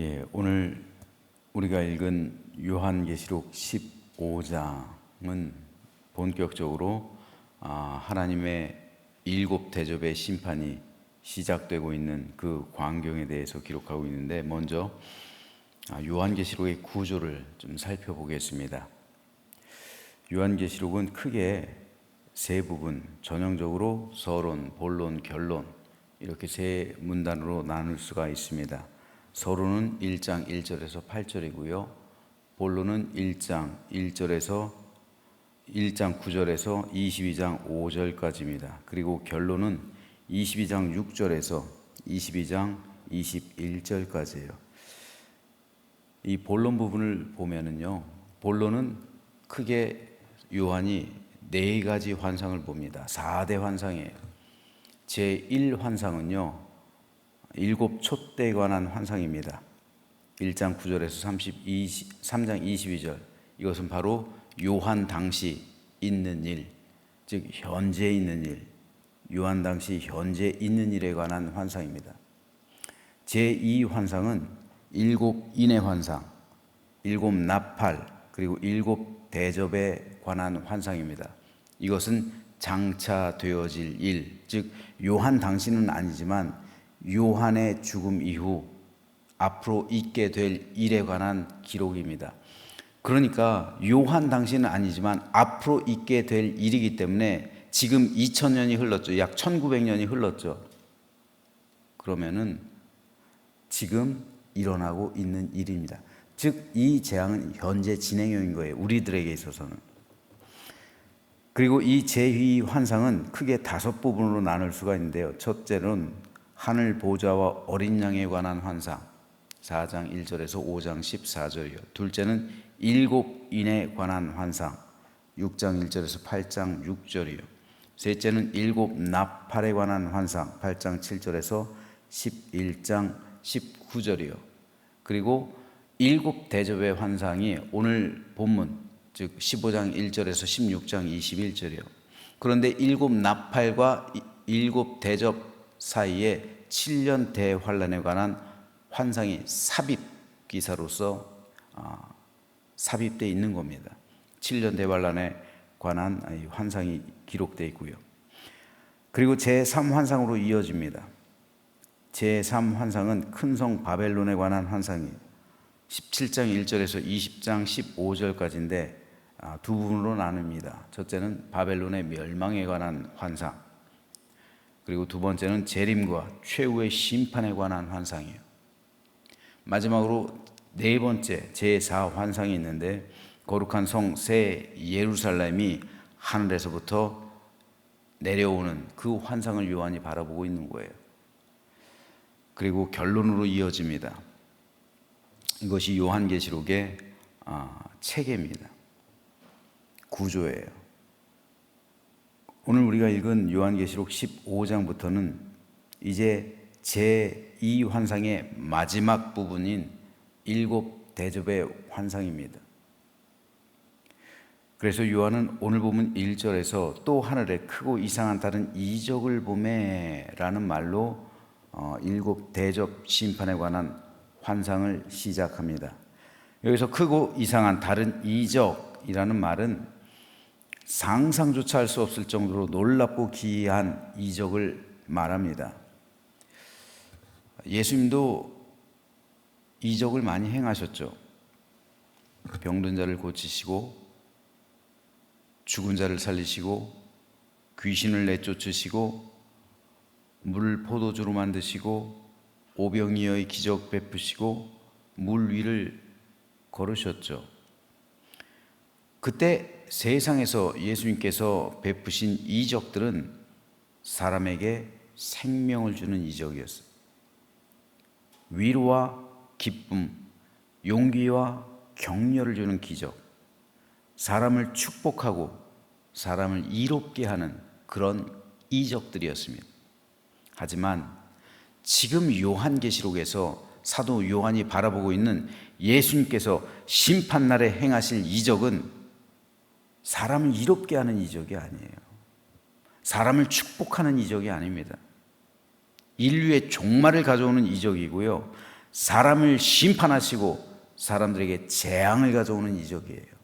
예, 오늘 우리가 읽은 요한계시록 15장은 본격적으로 아, 하나님의 일곱 대접의 심판이 시작되고 있는 그 광경에 대해서 기록하고 있는데 먼저 아, 요한계시록의 구조를 좀 살펴보겠습니다. 요한계시록은 크게 세 부분, 전형적으로 서론, 본론, 결론 이렇게 세 문단으로 나눌 수가 있습니다. 서론은 1장 1절에서 8절이고요. 본론은 1장 1절에서 1장 9절에서 22장 5절까지입니다. 그리고 결론은 22장 6절에서 22장 21절까지예요. 이 본론 부분을 보면은요. 본론은 크게 요한이 네 가지 환상을 봅니다. 4대 환상이에요. 제1 환상은요. 일곱 촛대에 관한 환상입니다. 1장 9절에서 32, 3장 22절. 이것은 바로 요한 당시 있는 일, 즉 현재 있는 일, 요한 당시 현재 있는 일에 관한 환상입니다. 제2 환상은 일곱 인의 환상, 일곱 나팔, 그리고 일곱 대접에 관한 환상입니다. 이것은 장차 되어질 일, 즉 요한 당시는 아니지만 요한의 죽음 이후 앞으로 있게 될 일에 관한 기록입니다. 그러니까 요한 당시는 아니지만 앞으로 있게 될 일이기 때문에 지금 2000년이 흘렀죠. 약 1900년이 흘렀죠. 그러면은 지금 일어나고 있는 일입니다. 즉, 이 재앙은 현재 진행형인 거예요. 우리들에게 있어서는. 그리고 이 제휘 환상은 크게 다섯 부분으로 나눌 수가 있는데요. 첫째는 하늘 보좌와 어린 양에 관한 환상. 4장 1절에서 5장 14절이요. 둘째는 일곱 인에 관한 환상. 6장 1절에서 8장 6절이요. 셋째는 일곱 나팔에 관한 환상. 8장 7절에서 11장 19절이요. 그리고 일곱 대접의 환상이 오늘 본문 즉 15장 1절에서 16장 21절이요. 그런데 일곱 나팔과 일곱 대접 사이에 7년 대환란에 관한 환상이 삽입 기사로서 삽입되어 있는 겁니다. 7년 대환란에 관한 환상이 기록되어 있고요. 그리고 제3 환상으로 이어집니다. 제3 환상은 큰 성 바벨론에 관한 환상이에요. 17장 1절에서 20장 15절까지인데 두 부분으로 나눕니다. 첫째는 바벨론의 멸망에 관한 환상. 그리고 두 번째는 재림과 최후의 심판에 관한 환상이에요. 마지막으로 네 번째 제4 환상이 있는데 거룩한 성 새 예루살렘이 하늘에서부터 내려오는 그 환상을 요한이 바라보고 있는 거예요. 그리고 결론으로 이어집니다. 이것이 요한계시록의 체계입니다. 구조예요. 오늘 우리가 읽은 요한계시록 15장부터는 이제 제2 환상의 마지막 부분인 일곱 대접의 환상입니다. 그래서 요한은 오늘 보면 1절에서 또 하늘에 크고 이상한 다른 이적을 보매라는 말로 어, 일곱 대접 심판에 관한 환상을 시작합니다. 여기서 크고 이상한 다른 이적이라는 말은 상상조차 할 수 없을 정도로 놀랍고 기이한 이적을 말합니다. 예수님도 이적을 많이 행하셨죠. 병든 자를 고치시고 죽은 자를 살리시고 귀신을 내쫓으시고 물을 포도주로 만드시고 오병이어의 기적 베푸시고 물 위를 걸으셨죠. 그때 세상에서 예수님께서 베푸신 이적들은 사람에게 생명을 주는 이적이었어요. 위로와 기쁨, 용기와 격려를 주는 기적, 사람을 축복하고 사람을 이롭게 하는 그런 이적들이었습니다. 하지만 지금 요한계시록에서 사도 요한이 바라보고 있는 예수님께서 심판날에 행하실 이적은 사람을 이롭게 하는 이적이 아니에요. 사람을 축복하는 이적이 아닙니다. 인류의 종말을 가져오는 이적이고요. 사람을 심판하시고 사람들에게 재앙을 가져오는 이적이에요.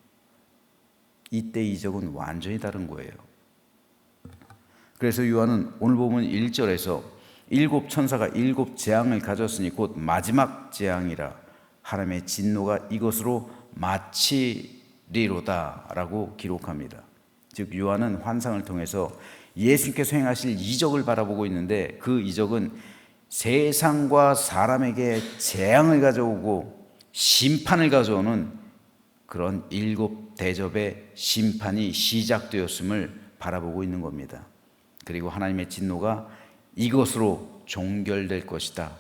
이때 이적은 완전히 다른 거예요. 그래서 요한은 오늘 보면 1절에서 일곱 천사가 일곱 재앙을 가졌으니 곧 마지막 재앙이라 하나님의 진노가 이것으로 마치 리로다라고 기록합니다. 즉 요한은 환상을 통해서 예수님께서 행하실 이적을 바라보고 있는데 그 이적은 세상과 사람에게 재앙을 가져오고 심판을 가져오는 그런 일곱 대접의 심판이 시작되었음을 바라보고 있는 겁니다. 그리고 하나님의 진노가 이것으로 종결될 것이다.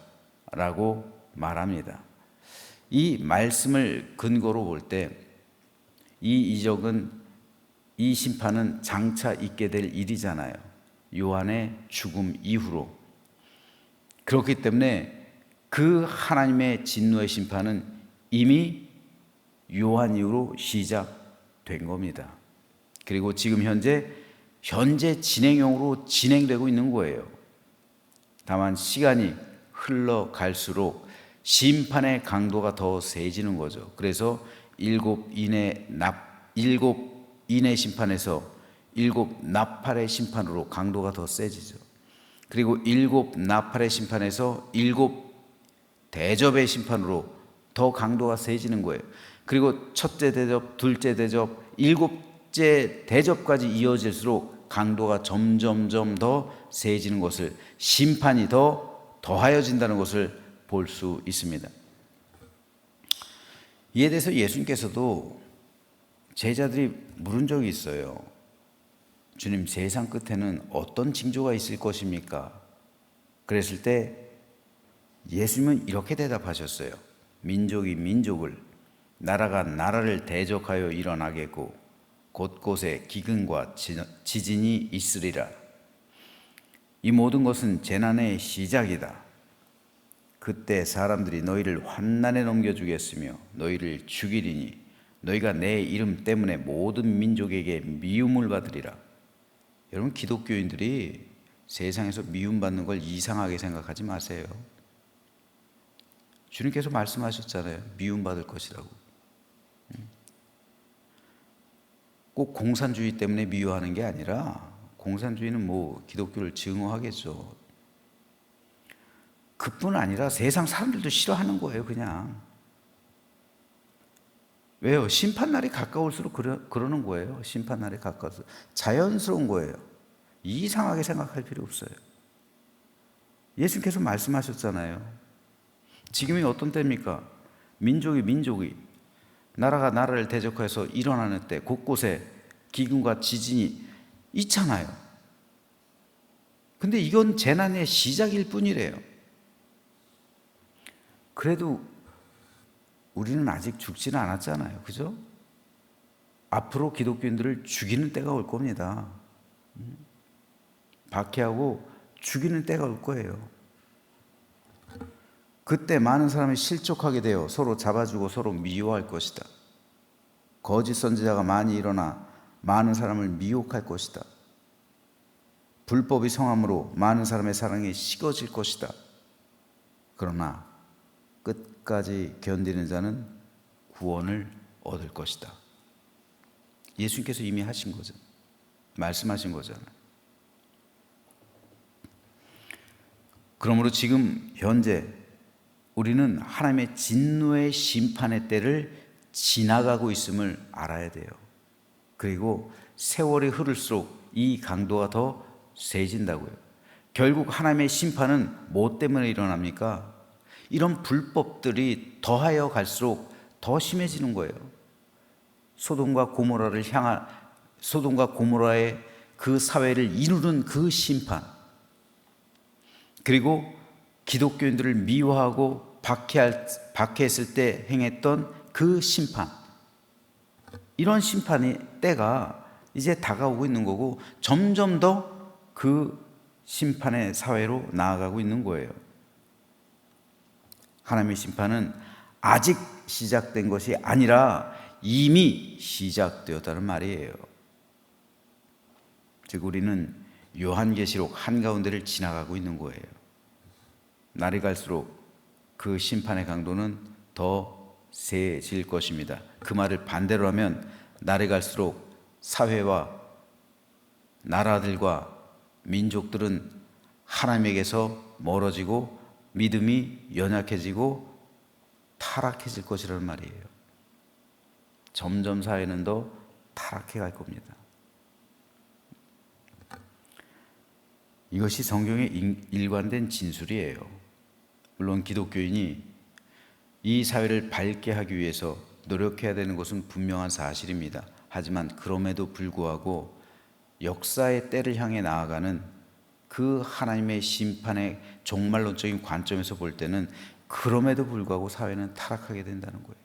라고 말합니다. 이 말씀을 근거로 볼 때 이 이적은 이 심판은 장차 있게 될 일이잖아요. 요한의 죽음 이후로. 그렇기 때문에 그 하나님의 진노의 심판은 이미 요한 이후로 시작된 겁니다. 그리고 지금 현재 현재 진행형으로 진행되고 있는 거예요. 다만 시간이 흘러갈수록 심판의 강도가 더 세지는 거죠. 그래서 일곱 인의 납 일곱 인의 심판에서 일곱 나팔의 심판으로 강도가 더 세지죠. 그리고 일곱 나팔의 심판에서 일곱 대접의 심판으로 더 강도가 세지는 거예요. 그리고 첫째 대접, 둘째 대접, 일곱째 대접까지 이어질수록 강도가 점점점 더 세지는 것을 심판이 더 더하여진다는 것을 볼 수 있습니다. 이에 대해서 예수님께서도 제자들이 물은 적이 있어요. 주님, 세상 끝에는 어떤 징조가 있을 것입니까? 그랬을 때 예수님은 이렇게 대답하셨어요. 민족이 민족을, 나라가 나라를 대적하여 일어나겠고, 곳곳에 기근과 지진이 있으리라. 이 모든 것은 재난의 시작이다. 그때 사람들이 너희를 환난에 넘겨주겠으며 너희를 죽이리니 너희가 내 이름 때문에 모든 민족에게 미움을 받으리라. 여러분 기독교인들이 세상에서 미움받는 걸 이상하게 생각하지 마세요. 주님께서 말씀하셨잖아요. 미움받을 것이라고. 꼭 공산주의 때문에 미워하는 게 아니라 공산주의는 뭐 기독교를 증오하겠죠. 그뿐 아니라 세상 사람들도 싫어하는 거예요, 그냥. 왜요? 심판날이 가까울수록 그러, 그러는 거예요. 심판날이 가까워서. 자연스러운 거예요. 이상하게 생각할 필요 없어요. 예수님께서 말씀하셨잖아요. 지금이 어떤 때입니까? 민족이 민족이, 나라가 나라를 대적해서 일어나는 때 곳곳에 기근과 지진이 있잖아요. 근데 이건 재난의 시작일 뿐이래요. 그래도 우리는 아직 죽지는 않았잖아요. 그죠? 앞으로 기독교인들을 죽이는 때가 올 겁니다. 음. 박해하고 죽이는 때가 올 거예요. 그때 많은 사람이 실족하게 되어 서로 잡아주고 서로 미워할 것이다. 거짓 선지자가 많이 일어나 많은 사람을 미혹할 것이다. 불법이 성함으로 많은 사람의 사랑이 식어질 것이다. 그러나 끝까지 견디는 자는 구원을 얻을 것이다. 예수님께서 이미 하신 거죠. 말씀하신 거잖아요. 그러므로 지금 현재 우리는 하나님의 진노의 심판의 때를 지나가고 있음을 알아야 돼요. 그리고 세월이 흐를수록 이 강도가 더 세진다고요. 결국 하나님의 심판은 뭐 때문에 일어납니까? 이런 불법들이 더하여 갈수록 더 심해지는 거예요. 소돔과 고모라를 향한 소돔과 고모라의 그 사회를 이루는 그 심판. 그리고 기독교인들을 미워하고 박해할, 박해했을 때 행했던 그 심판. 이런 심판의 때가 이제 다가오고 있는 거고 점점 더 그 심판의 사회로 나아가고 있는 거예요. 하나님의 심판은 아직 시작된 것이 아니라 이미 시작되었다는 말이에요. 즉 우리는 요한계시록 한가운데를 지나가고 있는 거예요. 날이 갈수록 그 심판의 강도는 더 세질 것입니다. 그 말을 반대로 하면 날이 갈수록 사회와 나라들과 민족들은 하나님에게서 멀어지고 믿음이 연약해지고 타락해질 것이라는 말이에요. 점점 사회는 더 타락해 갈 겁니다. 이것이 성경의 일관된 진술이에요. 물론 기독교인이 이 사회를 밝게 하기 위해서 노력해야 되는 것은 분명한 사실입니다. 하지만 그럼에도 불구하고 역사의 때를 향해 나아가는 그 하나님의 심판의 종말론적인 관점에서 볼 때는 그럼에도 불구하고 사회는 타락하게 된다는 거예요.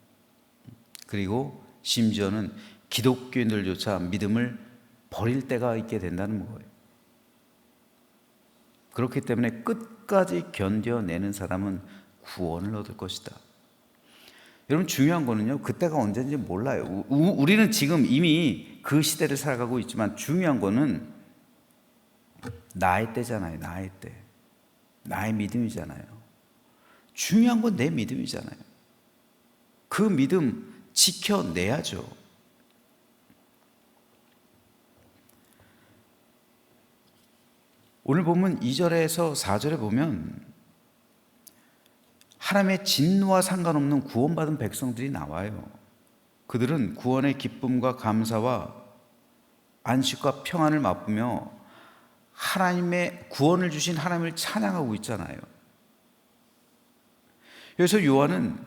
그리고 심지어는 기독교인들조차 믿음을 버릴 때가 있게 된다는 거예요. 그렇기 때문에 끝까지 견뎌내는 사람은 구원을 얻을 것이다. 여러분 중요한 거는요. 그때가 언제인지 몰라요. 우리는 지금 이미 그 시대를 살아가고 있지만 중요한 거는 나의 때잖아요. 나의 때. 나의 믿음이잖아요. 중요한 건 내 믿음이잖아요. 그 믿음 지켜내야죠. 오늘 보면 2절에서 4절에 보면 하나님의 진노와 상관없는 구원받은 백성들이 나와요. 그들은 구원의 기쁨과 감사와 안식과 평안을 맛보며 하나님의 구원을 주신 하나님을 찬양하고 있잖아요. 그래서 요한은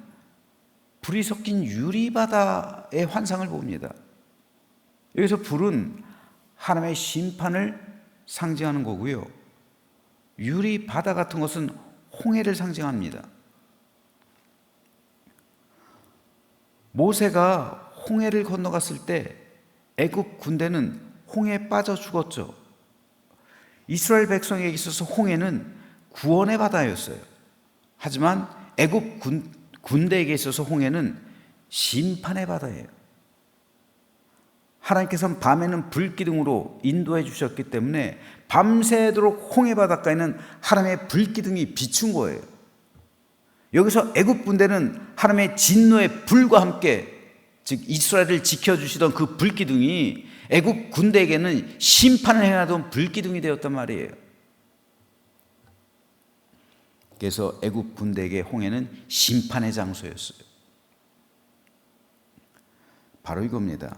불이 섞인 유리바다의 환상을 봅니다. 여기서 불은 하나님의 심판을 상징하는 거고요. 유리 바다 같은 것은 홍해를 상징합니다. 모세가 홍해를 건너갔을 때 애굽 군대는 홍해에 빠져 죽었죠. 이스라엘 백성에게 있어서 홍해는 구원의 바다였어요. 하지만 애굽 군, 군대에게 있어서 홍해는 심판의 바다예요. 하나님께서는 밤에는 불기둥으로 인도해 주셨기 때문에 밤새도록 홍해 바닷가에는 하나님의 불기둥이 비춘 거예요. 여기서 애굽 군대는 하나님의 진노의 불과 함께 즉 이스라엘을 지켜 주시던 그 불기둥이 애굽 군대에게는 심판을 행하던 불기둥이 되었단 말이에요. 그래서 애굽 군대에게 홍해는 심판의 장소였어요. 바로 이겁니다.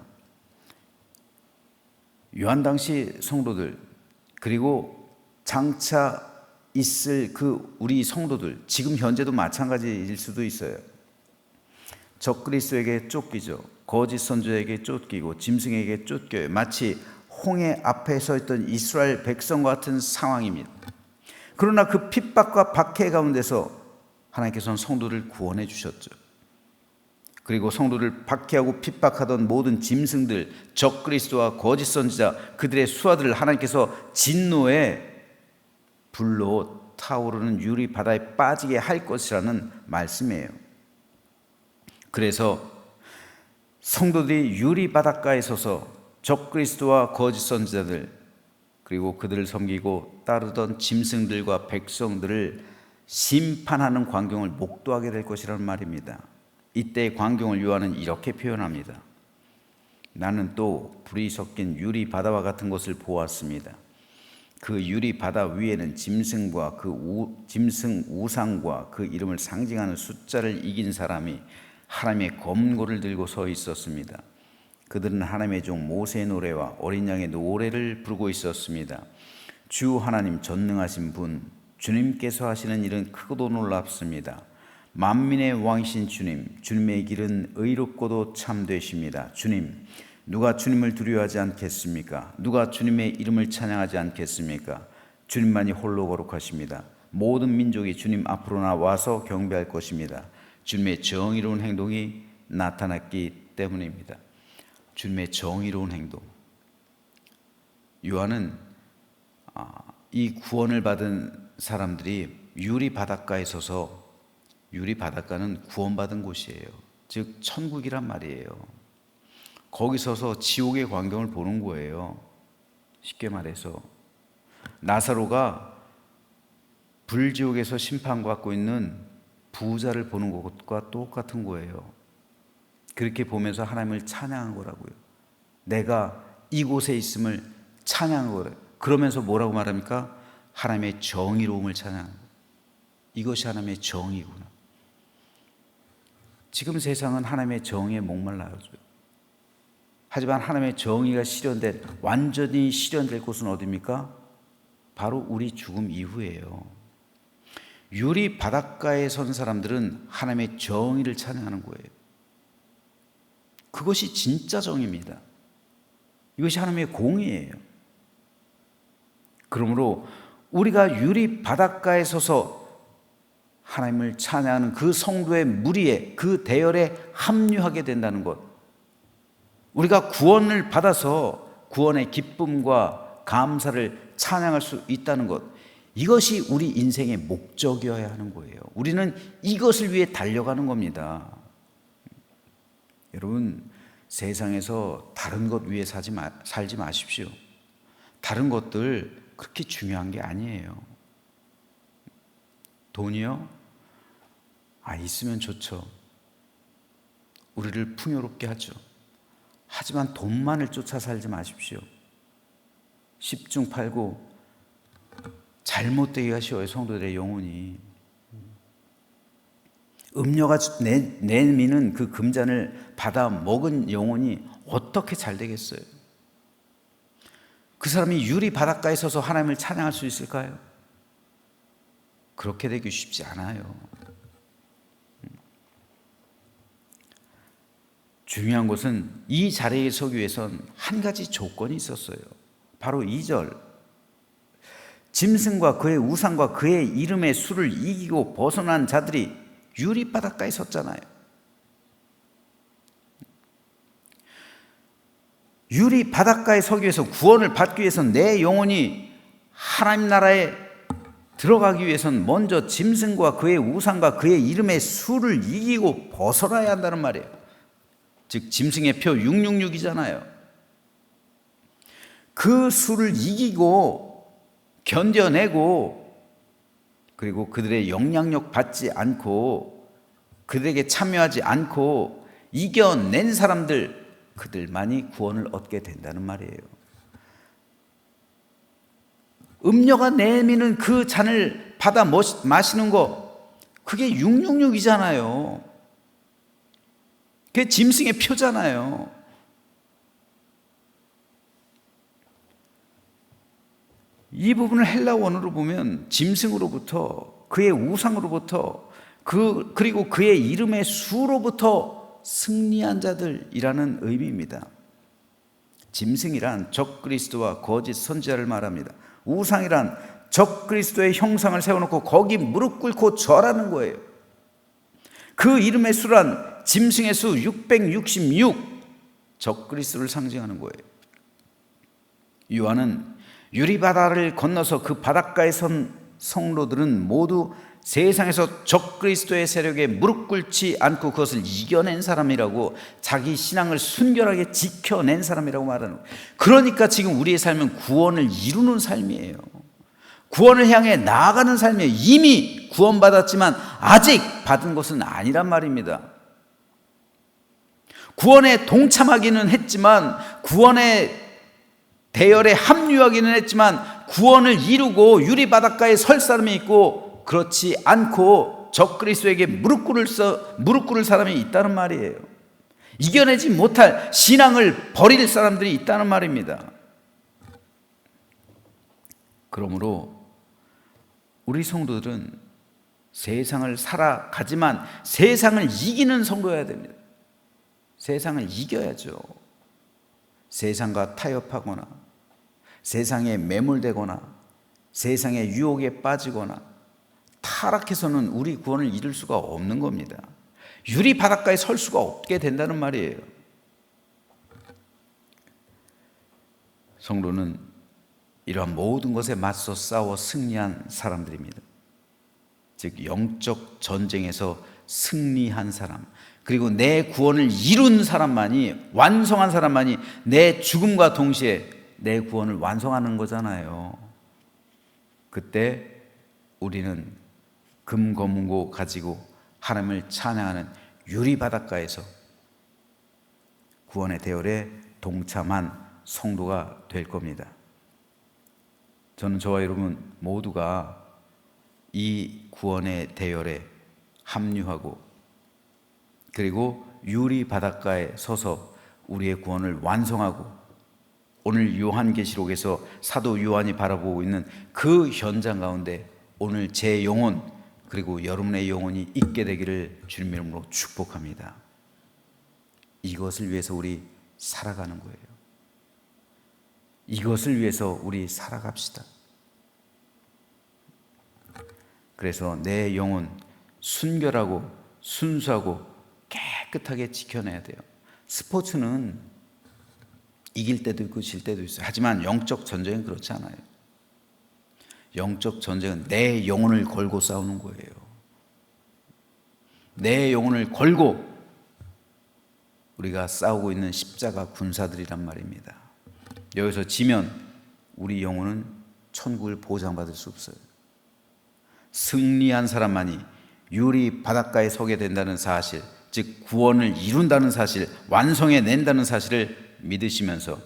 요한 당시 성도들 그리고 장차 있을 그 우리 성도들 지금 현재도 마찬가지일 수도 있어요. 적그리스도에게 쫓기죠. 거짓 선조에게 쫓기고 짐승에게 쫓겨요. 마치 홍해 앞에 서 있던 이스라엘 백성과 같은 상황입니다. 그러나 그 핍박과 박해 가운데서 하나님께서는 성도를 구원해 주셨죠. 그리고 성도를 박해하고 핍박하던 모든 짐승들, 적그리스도와 거짓 선지자 그들의 수하들을 하나님께서 진노의 불로 타오르는 유리 바다에 빠지게 할 것이라는 말씀이에요. 그래서 성도들이 유리 바닷가에 서서 적그리스도와 거짓 선지자들 그리고 그들을 섬기고 따르던 짐승들과 백성들을 심판하는 광경을 목도하게 될 것이라는 말입니다. 이때의 광경을 요한은 이렇게 표현합니다. 나는 또 불이 섞인 유리 바다와 같은 것을 보았습니다. 그 유리 바다 위에는 짐승과 그 우, 짐승 우상과 그 이름을 상징하는 숫자를 이긴 사람이 하나님의 검고를 들고 서 있었습니다. 그들은 하나님의 종 모세의 노래와 어린 양의 노래를 부르고 있었습니다. 주 하나님 전능하신 분 주님께서 하시는 일은 크고도 놀랍습니다. 만민의 왕이신 주님, 주님의 길은 의롭고도 참되십니다. 주님, 누가 주님을 두려워하지 않겠습니까? 누가 주님의 이름을 찬양하지 않겠습니까? 주님만이 홀로 거룩하십니다. 모든 민족이 주님 앞으로 나와서 경배할 것입니다. 주님의 정의로운 행동이 나타났기 때문입니다. 주님의 정의로운 행동. 요한은 아, 이 구원을 받은 사람들이 유리 바닷가에 서서 유리 바닷가는 구원받은 곳이에요. 즉 천국이란 말이에요. 거기 서서 지옥의 광경을 보는 거예요. 쉽게 말해서 나사로가 불지옥에서 심판받고 있는 부자를 보는 것과 똑같은 거예요. 그렇게 보면서 하나님을 찬양한 거라고요. 내가 이곳에 있음을 찬양한 거예요. 그러면서 뭐라고 말합니까? 하나님의 정의로움을 거예요. 이것이 하나님의 정의구나. 지금 세상은 하나님의 정의에 목말라요. 하지만 하나님의 정의가 실현된 완전히 실현될 곳은 어디입니까? 바로 우리 죽음 이후예요. 유리 바닷가에 선 사람들은 하나님의 정의를 찬양하는 거예요. 그것이 진짜 정의입니다. 이것이 하나님의 공의예요. 그러므로 우리가 유리 바닷가에 서서 하나님을 찬양하는 그 성도의 무리에 그 대열에 합류하게 된다는 것. 우리가 구원을 받아서 구원의 기쁨과 감사를 찬양할 수 있다는 것. 이것이 우리 인생의 목적이어야 하는 거예요. 우리는 이것을 위해 달려가는 겁니다. 여러분, 세상에서 다른 것 위해 사지 마, 살지 마십시오. 다른 것들 그렇게 중요한 게 아니에요. 돈이요? 아, 있으면 좋죠. 우리를 풍요롭게 하죠. 하지만 돈만을 쫓아 살지 마십시오. 10중 8구 잘못되기가 쉬워요, 성도들의 영혼이. 음료가 내, 내미는 그 금잔을 받아 먹은 영혼이 어떻게 잘 되겠어요? 그 사람이 유리 바닷가에 서서 하나님을 찬양할 수 있을까요? 그렇게 되기 쉽지 않아요. 중요한 것은 이 자리에 서기 위해선 한 가지 조건이 있었어요. 바로 2절. 짐승과 그의 우상과 그의 이름의 수를 이기고 벗어난 자들이 유리 바닷가에 섰잖아요. 유리 바닷가에 서기 위해서 구원을 받기 위해서 내 영혼이 하나님 나라에 들어가기 위해선 먼저 짐승과 그의 우상과 그의 이름의 수를 이기고 벗어나야 한다는 말이에요. 즉 짐승의 표 666이잖아요. 그 수를 이기고 견뎌내고 그리고 그들의 영향력 받지 않고 그들에게 참여하지 않고 이겨낸 사람들 그들만이 구원을 얻게 된다는 말이에요. 음료가 내미는 그 잔을 받아 마시는 거 그게 666이잖아요. 그게 짐승의 표잖아요. 이 부분을 헬라 원어로 보면 짐승으로부터 그의 우상으로부터 그 그리고 그의 이름의 수로부터 승리한 자들이라는 의미입니다. 짐승이란 적 그리스도와 거짓 선지자를 말합니다. 우상이란 적 그리스도의 형상을 세워놓고 거기 무릎 꿇고 절하는 거예요. 그 이름의 수란 짐승의 수 666, 적 그리스를 상징하는 거예요. 요한은 유리바다를 건너서 그 바닷가에 선 성로들은 모두 세상에서 적그리스도의 세력에 무릎 꿇지 않고 그것을 이겨낸 사람이라고 자기 신앙을 순결하게 지켜낸 사람이라고 말하는 거예요. 그러니까 지금 우리의 삶은 구원을 이루는 삶이에요. 구원을 향해 나아가는 삶이에요. 이미 구원받았지만 아직 받은 것은 아니란 말입니다. 구원에 동참하기는 했지만 구원의 대열에 합류하기는 했지만 구원을 이루고 유리 바닷가에 설 사람이 있고 그렇지 않고 적 그리스도에게 무릎 꿇을 서 무릎 꿇을 사람이 있다는 말이에요. 이겨내지 못할 신앙을 버릴 사람들이 있다는 말입니다. 그러므로 우리 성도들은 세상을 살아가지만 세상을 이기는 성도여야 됩니다. 세상을 이겨야죠. 세상과 타협하거나 세상에 매몰되거나 세상의 유혹에 빠지거나 타락해서는 우리 구원을 이룰 수가 없는 겁니다. 유리 바닷가에 설 수가 없게 된다는 말이에요. 성도는 이러한 모든 것에 맞서 싸워 승리한 사람들입니다. 즉 영적 전쟁에서 승리한 사람, 그리고 내 구원을 이룬 사람만이 완성한 사람만이 내 죽음과 동시에 내 구원을 완성하는 거잖아요. 그때 우리는 금검고 가지고 하나님을 찬양하는 유리 바닷가에서 구원의 대열에 동참한 성도가 될 겁니다. 저는 저와 여러분 모두가 이 구원의 대열에 합류하고 그리고 유리 바닷가에 서서 우리의 구원을 완성하고 오늘 요한계시록에서 사도 요한이 바라보고 있는 그 현장 가운데 오늘 제 영혼 그리고 여러분의 영혼이 있게 되기를 주님 이름으로 축복합니다. 이것을 위해서 우리 살아가는 거예요. 이것을 위해서 우리 살아갑시다. 그래서 내 영혼 순결하고 순수하고 깨끗하게 지켜내야 돼요. 스포츠는 이길 때도 있고 질 때도 있어요. 하지만 영적 전쟁은 그렇지 않아요. 영적 전쟁은 내 영혼을 걸고 싸우는 거예요. 내 영혼을 걸고 우리가 싸우고 있는 십자가 군사들이란 말입니다. 여기서 지면 우리 영혼은 천국을 보장받을 수 없어요. 승리한 사람만이 유리 바닷가에 서게 된다는 사실, 즉 구원을 이룬다는 사실, 완성해 낸다는 사실을 믿으시면서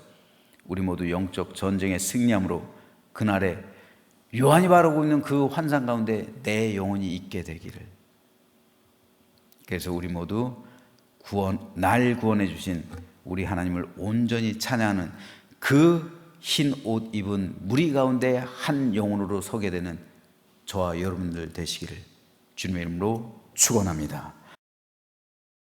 우리 모두 영적 전쟁에 승리함으로 그날에 요한이 바라고 있는 그 환상 가운데 내 영혼이 있게 되기를. 그래서 우리 모두 구원 날 구원해 주신 우리 하나님을 온전히 찬양하는 그 흰 옷 입은 무리 가운데 한 영혼으로 서게 되는 저와 여러분들 되시기를 주님의 이름으로 축원합니다.